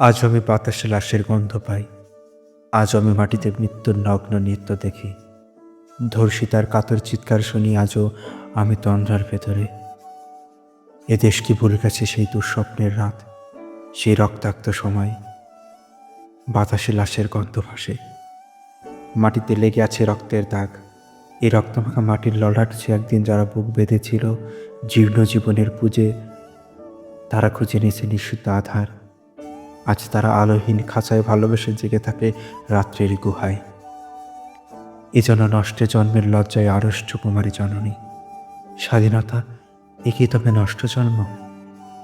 আজ আমি বাতাসে লাশের গন্ধ পাই। আজ আমি মাটিতে মৃত্যুর নগ্ন নৃত্য দেখি। ধর্ষিতার কাতর চিৎকার শুনি, আজও আমি তন্দ্রার ভেতরে। এ দেশ কি ভুল গেছে সেই দুঃস্বপ্নের রাত, সেই রক্তাক্ত সময়? বাতাসে লাশের গন্ধ ভাসে। মাটিতে লেগে আছে রক্তের দাগ। এই রক্তমাখা মাটির ললাট যে একদিন যারা বুক বেঁধেছিল, জীর্ণ জীবনের পুজে, তারা খুঁজে নিয়েছে নিঃশুদ্ধ আধার। আজ তারা আলোহীন খাঁচায় ভালোবেসে জেগে থাকে রাত্রের গুহায়। এজন্য নষ্টে জন্মের লজ্জায় আড়ষ্ট কুমারী জননী। স্বাধীনতা একই তবে নষ্ট জন্ম?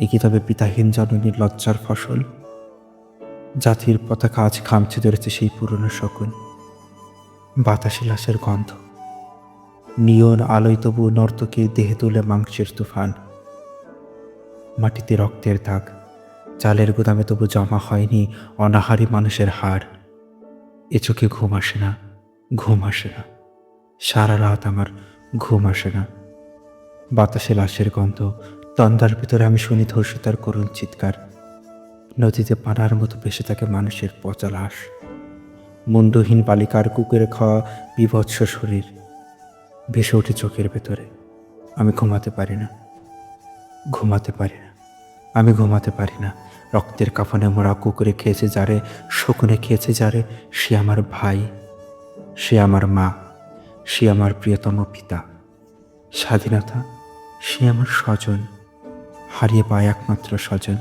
একই তবে পিতাহীন জননীর লজ্জার ফসল? জাতির পতাকা আজ খামছে ধরেছে সেই পুরনো শকুন। বাতাসে লাশের গন্ধ। নিয়ন আলোয় তবু নর্তকীর দেহে তুলে মাংসের তুফান। মাটিতে রক্তের দাগ। চালের গুদামে তবু জমা হয়নি অনাহারী মানুষের হাড়। এ চোখে ঘুম আসে না, ঘুম আসে না। সারা রাত আমার ঘুম আসে না। বাতাসে লাশের গন্ধ, তন্দার ভিতরে আমি শুনি ধর্ষিতার করুণ চিৎকার। নদীতে পানার মতো ভেসে থাকে মানুষের পচা লাশ। মুন্ডহীন বালিকার কুকুরে খাওয়া বিভৎস শরীর। ভেসে ওঠে চোখের ভেতরে। আমি ঘুমাতে পারি না। ঘুমাতে পারি না। আমি ঘুমাতে পারি না। রক্তের কাফনে মোড়া কুকুরে খেয়েছে যারে, শকুনে খেয়েছে যারে, সে আমার ভাই, সে আমার মা, সে আমার প্রিয়তম পিতা। স্বাধীনতা, সে আমার স্বজন, হারিয়ে পায় একমাত্র স্বজন।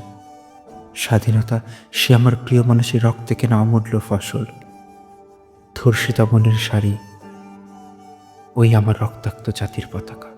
স্বাধীনতা, সে আমার প্রিয় মানুষের রক্তে কেনা অমূল্য ফসল। ধর্ষিতা বনের শাড়ি, ওই আমার রক্তাক্ত জাতির পতাকা।